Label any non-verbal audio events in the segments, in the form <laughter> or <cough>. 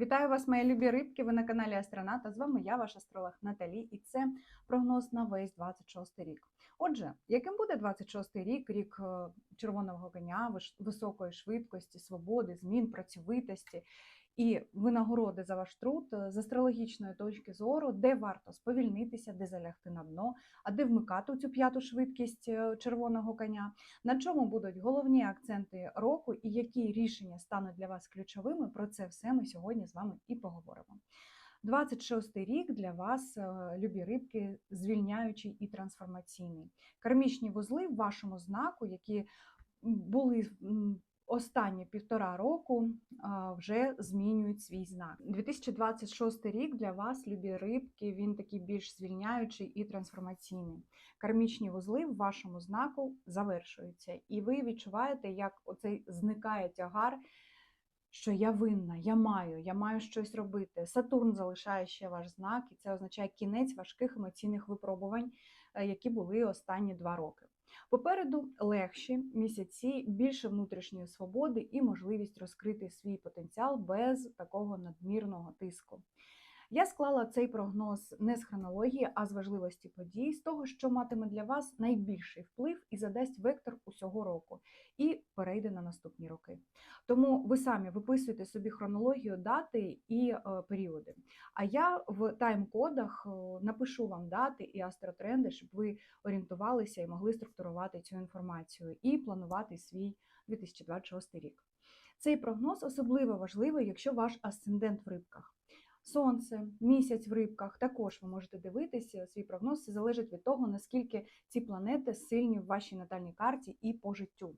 Вітаю вас, мої любі рибки. Ви на каналі Астроната. З вами я, ваш астролог Наталі, і це прогноз на весь 26 рік. Отже, яким буде 26 рік, рік е, червоного коня, високої швидкості, свободи, змін, працьовитості і винагороди за ваш труд е, з астрологічної точки зору, де варто сповільнитися, де залягти на дно, а де вмикати цю п'яту швидкість е, червоного коня, на чому будуть головні акценти року і які рішення стануть для вас ключовими. Про це все ми сьогодні з вами і поговоримо. 26 рік для вас, е, любі рибки, звільняючий і трансформаційний. Кармічні вузли в вашому знаку, які були останні півтора року, вже змінюють свій знак. 2026 рік для вас, любі рибки, він такий більш звільняючий і трансформаційний. Кармічні вузли в вашому знаку завершуються, і ви відчуваєте, як оцей зникає тягар що я винна, я маю, я маю щось робити. Сатурн залишає ще ваш знак, і це означає кінець важких емоційних випробувань, е, які були останні два роки. Попереду легші місяці, більше внутрішньої свободи і можливість розкрити свій потенціал без такого надмірного тиску. Я склала цей прогноз не з хронології, а з важливості подій, з того, що матиме для вас найбільший вплив і задасть вектор усього року, і перейде на наступні роки. Тому ви самі виписуєте собі хронологію дати і е, періоди. А я в тайм-кодах е, напишу вам дати і астротренди, щоб ви орієнтувалися і могли структурувати цю інформацію і планувати свій 2026 рік. Цей прогноз особливо важливий, якщо ваш асцендент в рибках. Сонце, місяць в рибках також ви можете дивитися свій прогноз. Це залежить від того, наскільки ці планети сильні в вашій натальній карті і по життю.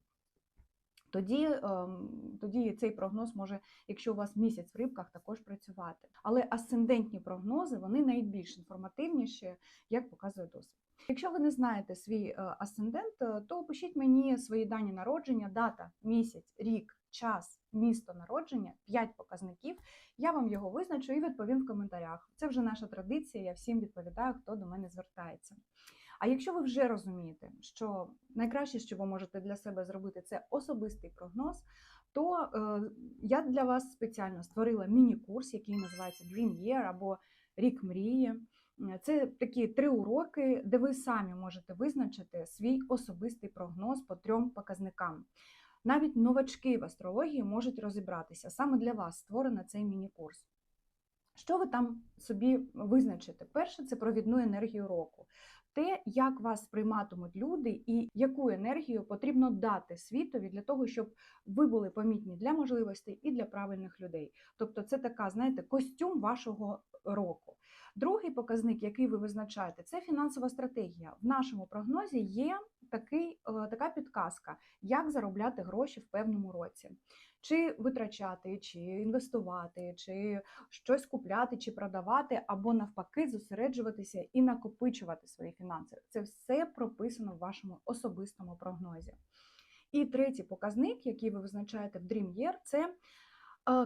Тоді, ем, тоді цей прогноз може, якщо у вас місяць в рибках, також працювати. Але асцендентні прогнози вони найбільш інформативніші, як показує досвід. Якщо ви не знаєте свій е, асцендент, е, то пишіть мені свої дані народження, дата, місяць, рік, час, місто народження, 5 показників. Я вам його визначу і відповім в коментарях. Це вже наша традиція. Я всім відповідаю, хто до мене звертається. А якщо ви вже розумієте, що найкраще, що ви можете для себе зробити, це особистий прогноз, то е, я для вас спеціально створила міні-курс, який називається Dream Year або Рік мрії. Це такі три уроки, де ви самі можете визначити свій особистий прогноз по трьом показникам. Навіть новачки в астрології можуть розібратися. Саме для вас створено цей міні-курс. Що ви там собі визначите? Перше, це провідну енергію року. Те, як вас сприйматимуть люди, і яку енергію потрібно дати світові для того, щоб ви були помітні для можливостей і для правильних людей. Тобто, це така, знаєте, костюм вашого року. Другий показник, який ви визначаєте, це фінансова стратегія. В нашому прогнозі є такий, е, така підказка, як заробляти гроші в певному році. Чи витрачати, чи інвестувати, чи щось купляти, чи продавати, або навпаки, зосереджуватися і накопичувати свої фінанси. Це все прописано в вашому особистому прогнозі. І третій показник, який ви визначаєте в Dream Year, це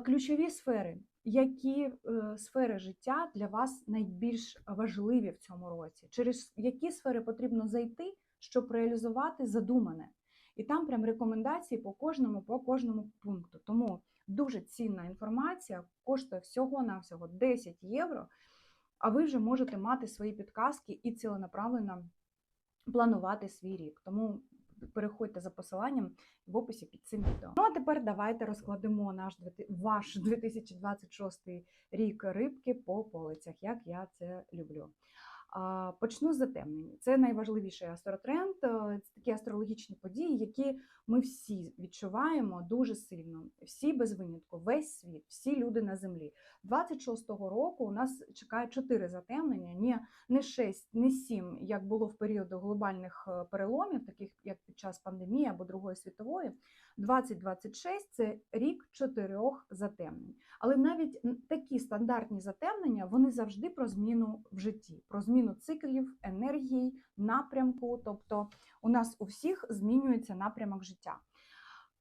ключові сфери. Які е, сфери життя для вас найбільш важливі в цьому році? Через які сфери потрібно зайти, щоб реалізувати задумане? І там прям рекомендації по кожному, по кожному пункту. Тому дуже цінна інформація, коштує всього-навсього 10 євро, а ви вже можете мати свої підказки і ціленаправленно планувати свій рік. Тому переходьте за посиланням в описі під цим відео. Ну а тепер давайте розкладемо наш ваш <laughs> 2026 рік рибки по полицях, як я це люблю. Почну з затемнень. Це найважливіший астротренд, е, це такі астрологічні події, які ми всі відчуваємо дуже сильно. Всі без винятку, весь світ, всі люди на землі. 26-го року у нас чекає чотири затемнення, ні, не 6, не 7, як було в період глобальних е, переломів, таких як під час пандемії або Другої світової. 2026 – це рік чотирьох затемнень. Але навіть такі стандартні затемнення вони завжди про зміну в житті, про зміну циклів, енергії, напрямку. Тобто у нас у всіх змінюється напрямок життя.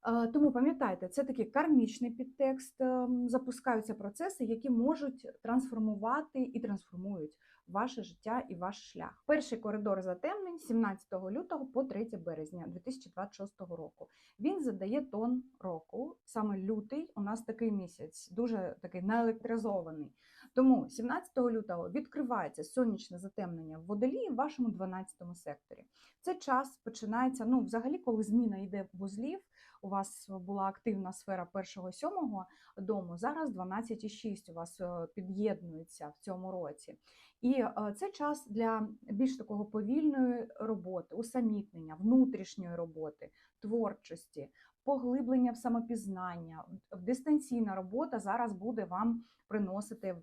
Е, Тому пам'ятайте, це такий кармічний підтекст, ем, запускаються процеси, які можуть трансформувати і трансформують ваше життя і ваш шлях. Перший коридор затемнень 17 лютого по 3 березня 2026 року. Він задає тон року. Саме лютий у нас такий місяць, дуже такий наелектризований. Тому 17 лютого відкривається сонячне затемнення в водолії в вашому 12 секторі. Це час починається. Ну, взагалі, коли зміна йде вузлів, у вас була активна сфера першого сьомого дому. Зараз 12,6 у вас е, під'єднується в цьому році. І е, це час для більш такого повільної роботи, усамітнення, внутрішньої роботи, творчості, поглиблення в самопізнання. Дистанційна робота зараз буде вам приносити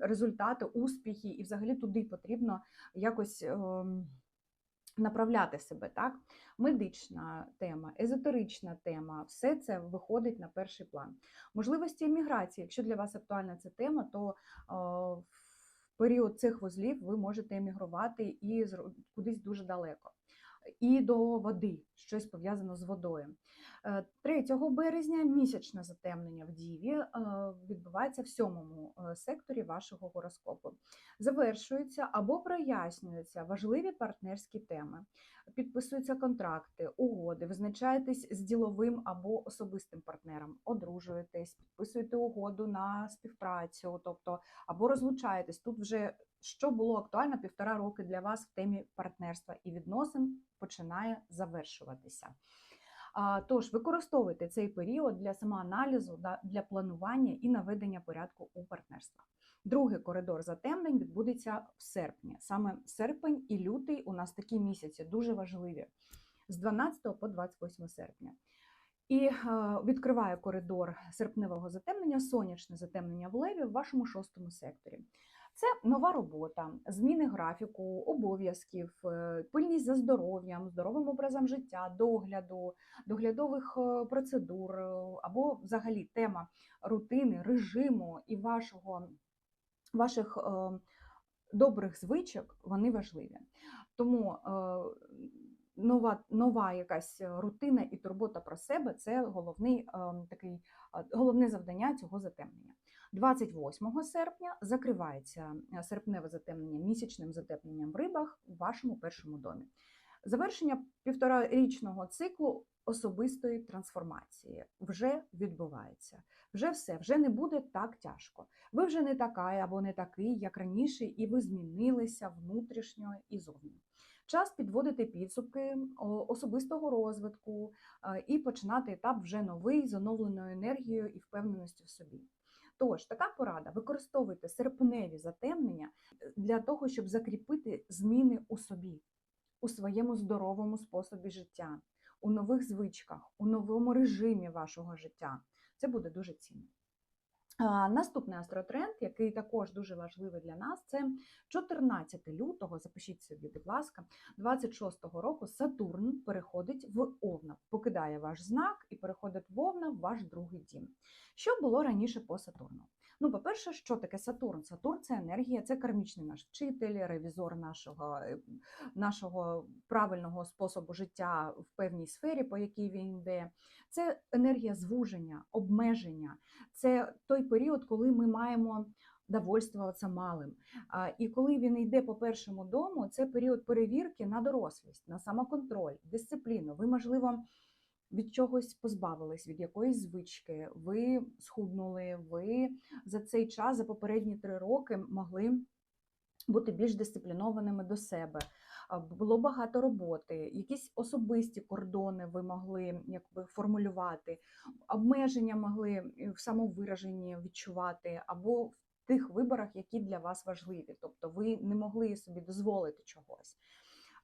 результати, успіхи, і взагалі туди потрібно якось. Направляти себе, так? Медична тема, езотерична тема, все це виходить на перший план. Можливості еміграції, якщо для вас актуальна ця тема, то в період цих вузлів ви можете емігрувати і з кудись дуже далеко. І до води, щось пов'язано з водою. Е, 3 березня місячне затемнення в Діві е, відбувається в сьомому е, секторі вашого гороскопу. Завершуються або прояснюються важливі партнерські теми, підписуються контракти, угоди, визначаєтесь з діловим або особистим партнером, одружуєтесь, підписуєте угоду на співпрацю, тобто або розлучаєтесь. Тут вже що було актуально півтора роки для вас в темі партнерства і відносин починає завершуватися. Тож використовуйте цей період для самоаналізу, для планування і наведення порядку у партнерствах. Другий коридор затемнень відбудеться в серпні. Саме серпень і лютий у нас такі місяці дуже важливі з 12 по 28 серпня. І відкриває коридор серпневого затемнення, сонячне затемнення в леві в вашому шостому секторі. Це нова робота, зміни графіку, обов'язків, е, пильність за здоров'ям, здоровим образом життя, догляду, доглядових е, процедур е, або взагалі тема рутини, режиму і вашого, ваших добрих звичок вони важливі. Тому нова, нова якась рутина і турбота про себе це головний такий головне завдання цього затемнення. 28 серпня закривається е, серпневе затемнення місячним затемненням в рибах у вашому першому домі. Завершення півторарічного циклу особистої трансформації вже відбувається. Вже все, вже не буде так тяжко. Ви вже не така або не такий, як раніше, і ви змінилися внутрішньо і зовні. Час підводити підсумки особистого розвитку е, і починати етап вже новий з оновленою енергією і впевненістю в собі. Тож, така порада: використовуйте серпневі затемнення е, для того, щоб закріпити зміни у собі, у своєму здоровому способі життя, у нових звичках, у новому режимі вашого життя. Це буде дуже цінно. Наступний астротренд, який також дуже важливий для нас, це 14 лютого. Запишіть собі, будь ласка, 26-го року Сатурн переходить в Овна, покидає ваш знак і переходить в Овна в ваш другий дім. Що було раніше по Сатурну? Ну, по-перше, що таке Сатурн? Сатурн це енергія, це кармічний наш вчитель, ревізор нашого, е, нашого правильного способу життя в певній сфері, по якій він йде. Це енергія звуження, обмеження. Це той період, коли ми маємо довольствуватися малим. І коли він йде по першому дому, це період перевірки на дорослість, на самоконтроль, дисципліну. Ви, можливо, від чогось позбавились, від якоїсь звички, ви схуднули, ви за цей час, за попередні три роки, могли бути більш дисциплінованими до себе. Було багато роботи, якісь особисті кордони ви могли якби формулювати, обмеження могли е, в самовираженні відчувати, або в тих виборах, які для вас важливі. Тобто ви не могли собі дозволити чогось.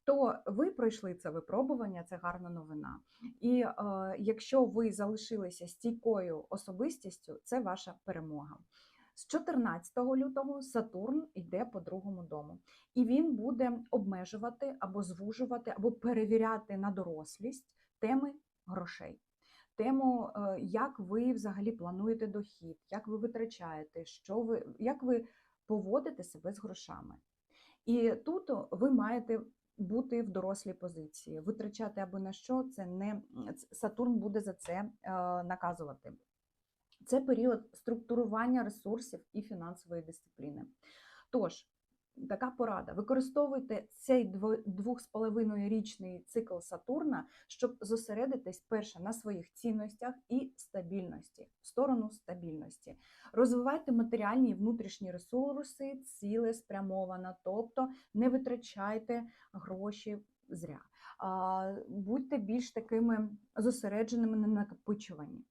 То ви пройшли це випробування, це гарна новина. І е, якщо ви залишилися стійкою особистістю, це ваша перемога. З 14 лютого Сатурн йде по другому дому, і він буде обмежувати або звужувати, або перевіряти на дорослість теми грошей. Тему, е, як ви взагалі плануєте дохід, як ви витрачаєте, що ви, як ви поводите себе з грошами. І тут ви маєте бути в дорослій позиції, витрачати або на що це не Сатурн буде за це е, наказувати. Це період структурування ресурсів і фінансової дисципліни. Тож, така порада: використовуйте цей дво- двох з половиною річний цикл Сатурна, щоб зосередитись перше на своїх цінностях і стабільності, в сторону стабільності. Розвивайте матеріальні і внутрішні ресурси, цілеспрямовано, тобто не витрачайте гроші зря. Будьте більш такими зосередженими на накопичуванні.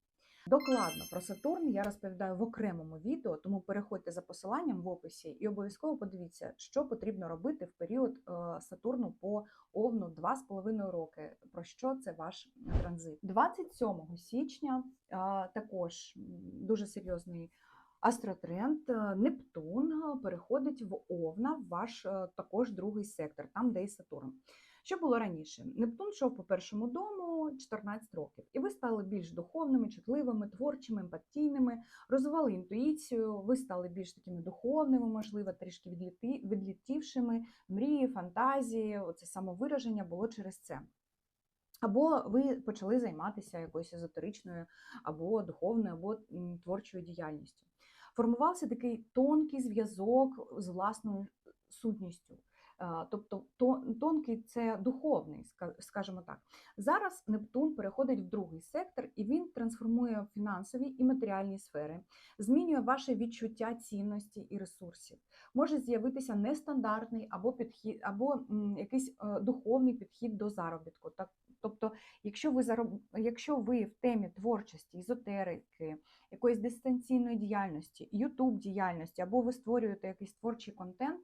Докладно про Сатурн я розповідаю в окремому відео, тому переходьте за посиланням в описі і обов'язково подивіться, що потрібно робити в період е, Сатурну по Овну 2,5 роки. Про що це ваш транзит? 27 січня е, також дуже серйозний астротренд е, Нептун переходить в Овна, в ваш також другий сектор, там де і Сатурн. Що було раніше? Нептун йшов по першому дому 14 років, і ви стали більш духовними, чутливими, творчими, емпатійними, розвивали інтуїцію, ви стали більш такими духовними, можливо, трішки відліти, відлітівшими, мрії, фантазії, оце самовираження було через це. Або ви почали займатися якоюсь езотеричною, або духовною, або творчою діяльністю. Формувався такий тонкий зв'язок з власною сутністю. Е, Тобто тонкий це духовний, ска- скажімо так. Зараз Нептун переходить в другий сектор і він трансформує фінансові і матеріальні сфери, змінює ваше відчуття цінності і ресурсів. Може з'явитися нестандартний або підхід, або якийсь е, духовний підхід до заробітку. Так, тобто, якщо ви зароб... якщо ви в темі творчості, езотерики, якоїсь дистанційної діяльності, ютуб діяльності, або ви створюєте якийсь творчий контент.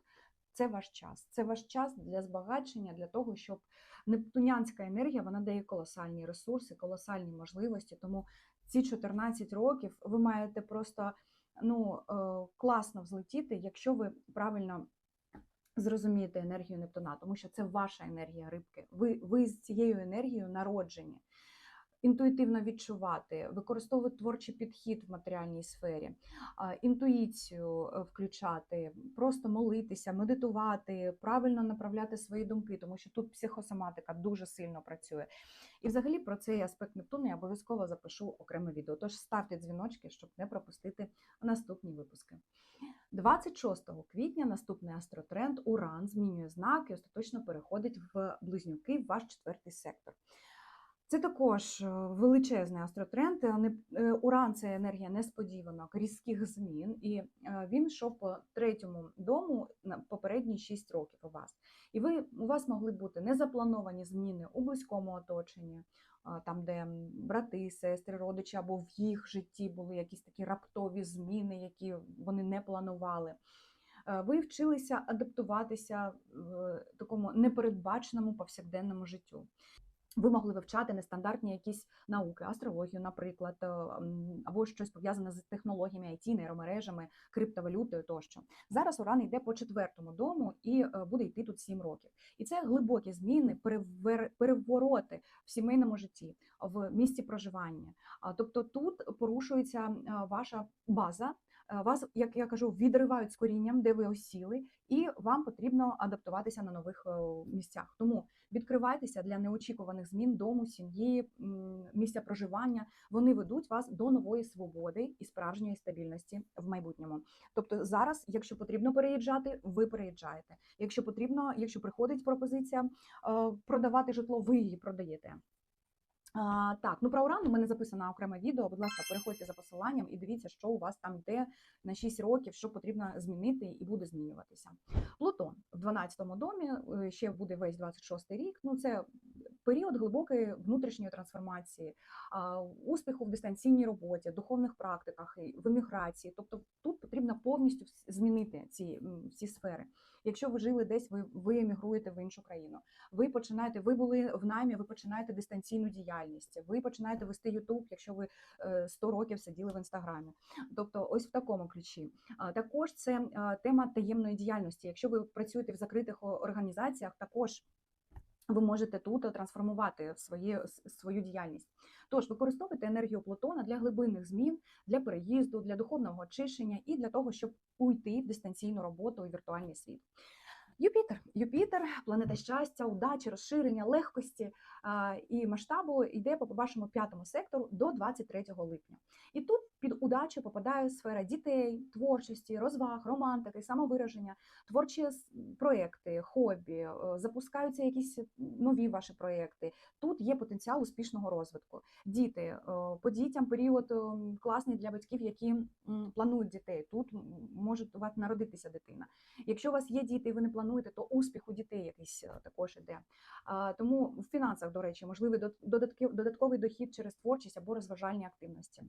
Це ваш час. Це ваш час для збагачення, для того, щоб нептунянська енергія вона дає колосальні ресурси, колосальні можливості. Тому ці 14 років ви маєте просто ну, е, класно взлетіти, якщо ви правильно зрозумієте енергію Нептуна, тому що це ваша енергія рибки. Ви, ви з цією енергією народжені. Інтуїтивно відчувати, використовувати творчий підхід в матеріальній сфері, інтуїцію е, включати, просто молитися, медитувати, правильно направляти свої думки, тому що тут психосоматика дуже сильно працює. І взагалі про цей аспект Нептуну я обов'язково запишу окреме відео. Тож ставте дзвіночки, щоб не пропустити наступні випуски. 26 квітня наступний астротренд Уран змінює знак і остаточно переходить в близнюки в ваш четвертий сектор. Це також е, величезний астротренд. Е, е, Уран це енергія несподіванок, різких змін, і він йшов по третьому дому на попередні 6 років у вас. І ви у вас могли бути незаплановані зміни у близькому оточенні, там, де брати, сестри, родичі, або в їх житті були якісь такі раптові зміни, які вони не планували. Ви вчилися адаптуватися в такому непередбаченому повсякденному життю. Ви могли вивчати нестандартні якісь науки, астрологію, наприклад, е, або щось пов'язане з технологіями IT, нейромережами, криптовалютою тощо. Зараз Уран йде по четвертому дому і е, буде йти тут 7 років. І це глибокі зміни, перевороти в сімейному житті, в місці проживання. Тобто тут порушується е, ваша база. Е, Вас, як я кажу, відривають з корінням, де ви осіли, і вам потрібно адаптуватися на нових е, місцях. Тому відкривайтеся для неочікуваних змін дому, сім'ї, місця проживання. Вони ведуть вас до нової свободи і справжньої стабільності в майбутньому. Тобто, зараз, якщо потрібно переїжджати, ви переїжджаєте. Якщо потрібно, якщо приходить пропозиція е, продавати житло, ви її продаєте. А, так, ну про уран у мене записано окреме відео. Будь ласка, переходьте за посиланням і дивіться, що у вас там йде на 6 років, що потрібно змінити і буде змінюватися. Плутон в 12-му домі е, ще буде весь 26-й рік. Ну це період глибокої внутрішньої трансформації, успіху в дистанційній роботі, духовних практиках, в еміграції. Тобто тут потрібно повністю змінити ці всі сфери. Якщо ви жили десь, ви, ви емігруєте в іншу країну. Ви починаєте, ви були в наймі, ви починаєте дистанційну діяльність. Ви починаєте вести Ютуб, якщо ви е, 100 років сиділи в інстаграмі. Тобто, ось в такому ключі. Також це е, тема таємної діяльності. Якщо ви працюєте в закритих організаціях, також ви можете тут трансформувати свої, свою діяльність. Тож використовуйте енергію Плутона для глибинних змін, для переїзду, для духовного очищення і для того, щоб уйти в дистанційну роботу і віртуальний світ. Юпітер. Юпітер, планета щастя, удачі, розширення, легкості і масштабу йде по вашому п'ятому сектору до 23 липня. І тут під удачу попадає сфера дітей, творчості, розваг, романтики, самовираження, творчі проекти, хобі, е, запускаються якісь нові ваші проекти. Тут є потенціал успішного розвитку. Діти е, по дітям період ем, класний для батьків, які планують дітей. Тут може у вас народитися дитина. Якщо у вас є діти і ви не плануєте, то успіх у дітей якийсь е, також іде. Тому в фінансах, до речі, можливий додатковий дохід через творчість або розважальні активності.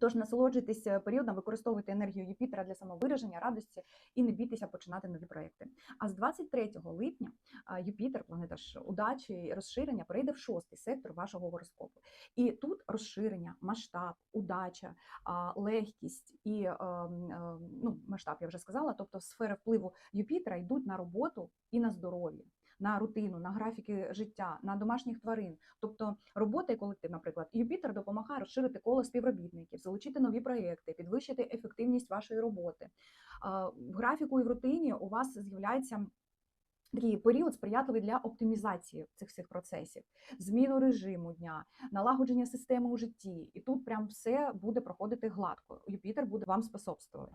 Тож насолоджуйтесь е, періодом, використовуйте енергію Юпітера для самовираження, радості і не бійтеся починати нові проекти. А з 23 липня Юпітер, планета ж удачі і розширення, перейде в шостий сектор вашого гороскопу. І тут розширення, масштаб, удача, легкість і е, м, е, ну, масштаб, я вже сказала, тобто сфери впливу Юпітера йдуть на роботу і на здоров'я. На рутину, на графіки життя, на домашніх тварин, тобто робота і колектив, наприклад, Юпітер допомагає розширити коло співробітників, залучити нові проєкти, підвищити ефективність вашої роботи. В графіку і в рутині у вас з'являється такий період сприятливий для оптимізації цих всіх процесів, зміну режиму дня, налагодження системи у житті. І тут прям все буде проходити гладко. Юпітер буде вам способствувати.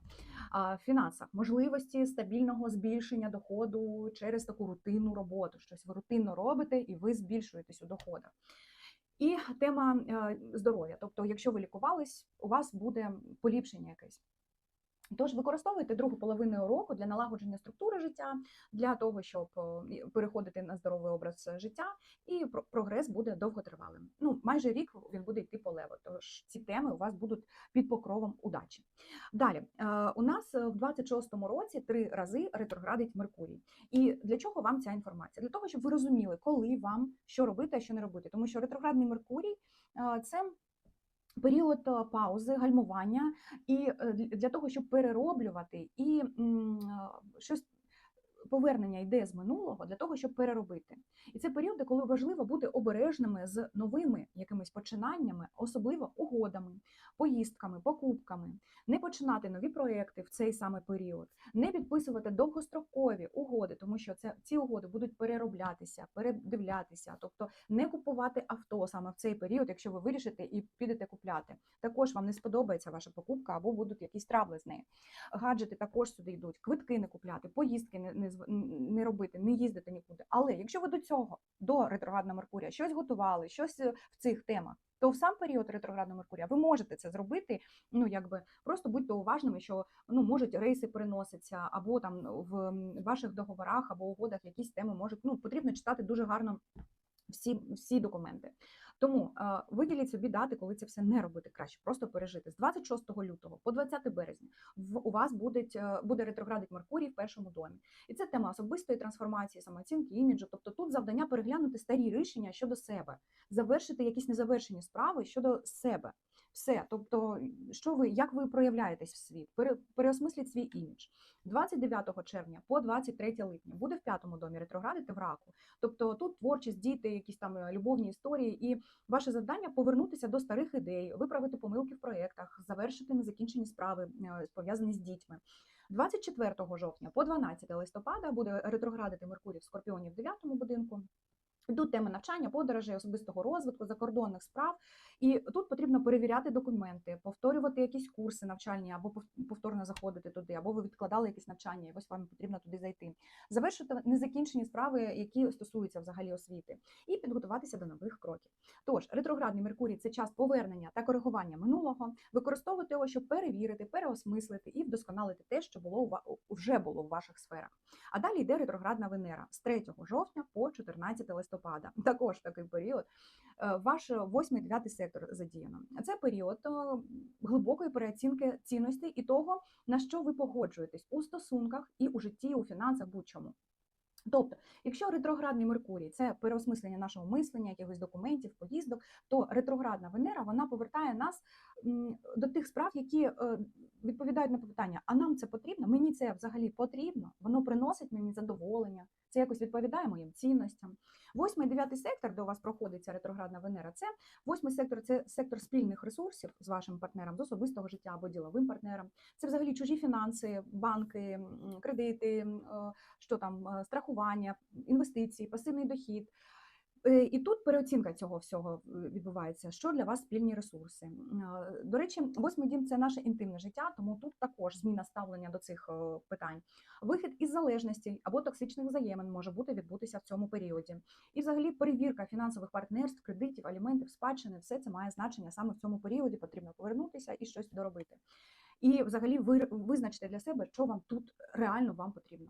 В фінансах можливості стабільного збільшення доходу через таку рутинну роботу. Щось ви рутинно робите, і ви збільшуєтесь у доходах. І тема е, здоров'я. Тобто, якщо ви лікувались, у вас буде поліпшення якесь. Тож використовуйте другу половину року для налагодження структури життя, для того, щоб е, переходити на здоровий образ життя, і прогрес буде довготривалим. Ну, майже рік він буде йти по лево, тож ці теми у вас будуть під покровом удачі. Далі е, у нас в 26-му році три рази ретроградить Меркурій. І для чого вам ця інформація? Для того, щоб ви розуміли, коли вам що робити, а що не робити. Тому що ретроградний Меркурій е, це період е, паузи, гальмування, і е, для- того, щоб перероблювати і е, щось. Повернення йде з минулого для того, щоб переробити. І це періоди, коли важливо бути обережними з новими якимись починаннями, особливо угодами, поїздками, покупками, не починати нові проекти в цей саме період, не підписувати довгострокові угоди, тому що це ці угоди будуть перероблятися, передивлятися, тобто не купувати авто саме в цей період, якщо ви вирішите і підете купляти. Також вам не сподобається ваша покупка або будуть якісь травли з нею. Гаджети також сюди йдуть, квитки не купляти, поїздки не, не, робити, не їздити нікуди. Але якщо ви до цього, до ретроградного Меркурія, щось готували, щось е, в цих темах, то в сам період ретроградного Меркурія ви можете це зробити. Ну якби просто будьте уважними, що ну можуть рейси переноситися, або там в ваших договорах або угодах якісь теми можуть. Ну потрібно читати дуже гарно всі, всі документи. Тому е, виділіть собі дати, коли це все не робити краще, просто пережити. З 26 лютого по 20 березня в, у вас буде, буде ретроградить Меркурій в першому домі. І це тема особистої трансформації, самооцінки, іміджу. Тобто тут завдання переглянути старі рішення щодо себе, завершити якісь незавершені справи щодо себе. Все, тобто, що ви, як ви проявляєтесь в світ, пере, переосмисліть свій імідж. 29 червня по 23 липня буде в п'ятому домі ретроградити в раку. Тобто тут творчість, діти, якісь там е, любовні історії, і ваше завдання повернутися до старих ідей, виправити помилки в проєктах, завершити незакінчені справи, е, пов'язані з дітьми. 24 жовтня по 12 листопада буде ретроградити Меркурій в Скорпіоні в 9 будинку. Йдуть теми навчання, подорожей, особистого розвитку, закордонних справ. І тут потрібно перевіряти документи, повторювати якісь курси навчальні, або пов- повторно заходити туди, або ви відкладали якісь навчання, і ось вам потрібно туди зайти. Завершити незакінчені справи, які стосуються взагалі освіти, і підготуватися до нових кроків. Тож, ретроградний Меркурій це час повернення та коригування минулого, використовувати його, щоб перевірити, переосмислити і вдосконалити те, що було вже було в ваших сферах. А далі йде ретроградна Венера з 3 жовтня по 14 листопада. <laughs> Також такий період. Е, Ваш 8-9 сектор задіяно. Це період е, глибокої переоцінки цінностей і того, на що ви погоджуєтесь у стосунках і у житті, і у фінансах, будь-чому. Тобто, якщо ретроградний Меркурій це переосмислення нашого мислення, якихось документів, поїздок, то ретроградна Венера вона повертає нас до тих справ, які е, відповідають на питання: а нам це потрібно? Мені це взагалі потрібно? Воно приносить мені задоволення, це якось відповідає моїм цінностям. Восьмий дев'ятий сектор, де у вас проходить ця ретроградна Венера, це восьмий сектор це сектор спільних ресурсів з вашим партнером, з особистого життя або діловим партнером. Це взагалі чужі фінанси, банки, кредити, е, що там, е, страхування, інвестиції, пасивний дохід. Е, І тут переоцінка цього всього е, відбувається. Що для вас спільні ресурси? Е, До речі, восьмий дім це наше інтимне життя, тому тут також зміна ставлення до цих питань. Вихід із залежності або токсичних взаємин може бути відбутися в цьому періоді. І, взагалі, перевірка фінансових партнерств, кредитів, аліментів, спадщини все це має значення саме в цьому періоді. Потрібно повернутися і щось доробити. І, взагалі, ви визначте для себе, що вам тут реально вам потрібно.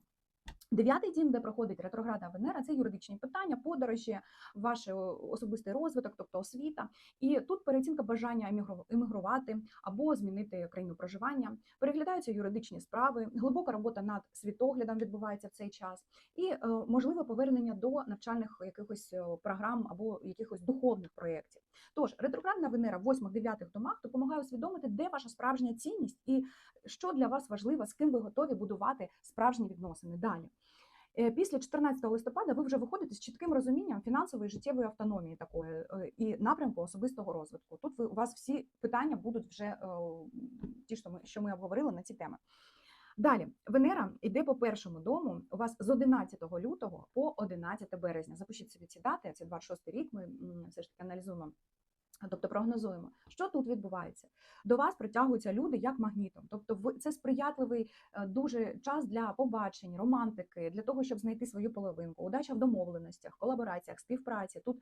Дев'ятий дім, де проходить ретроградна Венера, це юридичні питання, подорожі, ваш е, особистий розвиток, тобто освіта. І тут переоцінка бажання емігру- емігрувати або змінити країну проживання. Переглядаються юридичні справи, глибока робота над світоглядом відбувається в цей час, і е, можливе повернення до навчальних якихось е, програм або якихось духовних проєктів. Тож ретроградна Венера в 8-9 домах допомагає усвідомити, де ваша справжня цінність і що для вас важливо, з ким ви готові будувати справжні відносини далі. Е, Після 14 листопада ви вже виходите з чітким розумінням фінансової життєвої автономії такої е, і напрямку особистого розвитку. Тут ви у вас всі питання будуть вже е, ті, що ми що ми обговорили на ці теми. Далі Венера йде по першому дому. У вас з 11 лютого по 11 березня. Запишіть собі ці дати. Це 26 рік. Ми все ж таки аналізуємо. Тобто прогнозуємо, що тут відбувається. До вас притягуються люди як магнітом. Тобто, це сприятливий е, дуже час для побачень, романтики, для того, щоб знайти свою половинку, удача в домовленостях, колабораціях, співпраці. Тут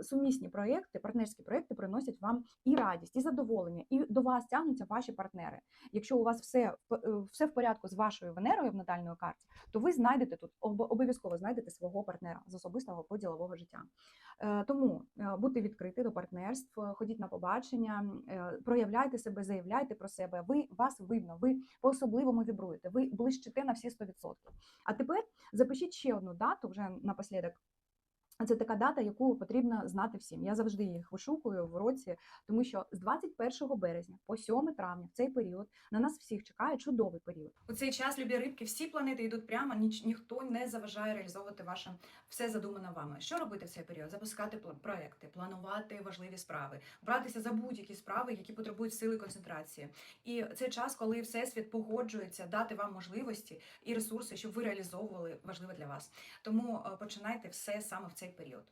сумісні проєкти, партнерські проєкти приносять вам і радість, і задоволення, і до вас тягнуться ваші партнери. Якщо у вас все е, все в порядку з вашою Венерою в натальної карті, то ви знайдете тут обов'язково знайдете свого партнера з особистого або ділового життя. Е, Тому будьте відкриті до партнерств, ходіть на побачення, е, проявляйте себе, заявляйте про себе. Ви вас видно, ви по-особливому вібруєте, ви блищите на всі 100%. А тепер запишіть ще одну дату вже напослідок. Це така дата, яку потрібно знати всім. Я завжди їх вишукую в році, тому що з 21 березня по 7 травня в цей період на нас всіх чекає чудовий період. У цей час, любі рибки, всі планети йдуть прямо, ніч ніхто не заважає реалізовувати ваше все задумане вами. Що робити в цей період? Запускати проекти, планувати важливі справи, братися за будь-які справи, які потребують сили концентрації. І це час, коли всесвіт погоджується дати вам можливості і ресурси, щоб ви реалізовували важливе для вас. Тому е, починайте все саме в цей період.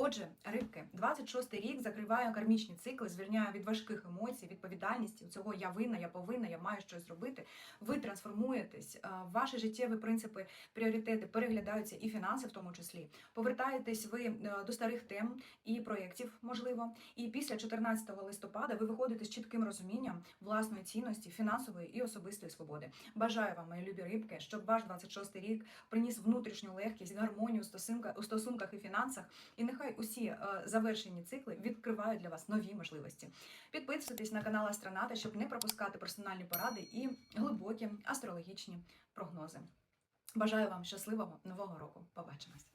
Отже, рибки, 26-й рік закриває кармічні цикли, звільняє від важких емоцій, відповідальності. Цього я винна, я повинна, я маю щось зробити. Ви трансформуєтесь, е, ваші життєві принципи, пріоритети переглядаються і фінанси, в тому числі. Повертаєтесь ви е, до старих тем і проєктів, можливо. І після 14 листопада ви виходите з чітким розумінням власної цінності, фінансової і особистої свободи. Бажаю вам, мої любі рибки, щоб ваш 26-й рік приніс внутрішню легкість, гармонію у у стосунках і фінансах. І нехай усі е, завершені цикли відкривають для вас нові можливості. Підписуйтесь на канал Астроната, щоб не пропускати персональні поради і глибокі астрологічні прогнози. Бажаю вам щасливого нового року. Побачимось!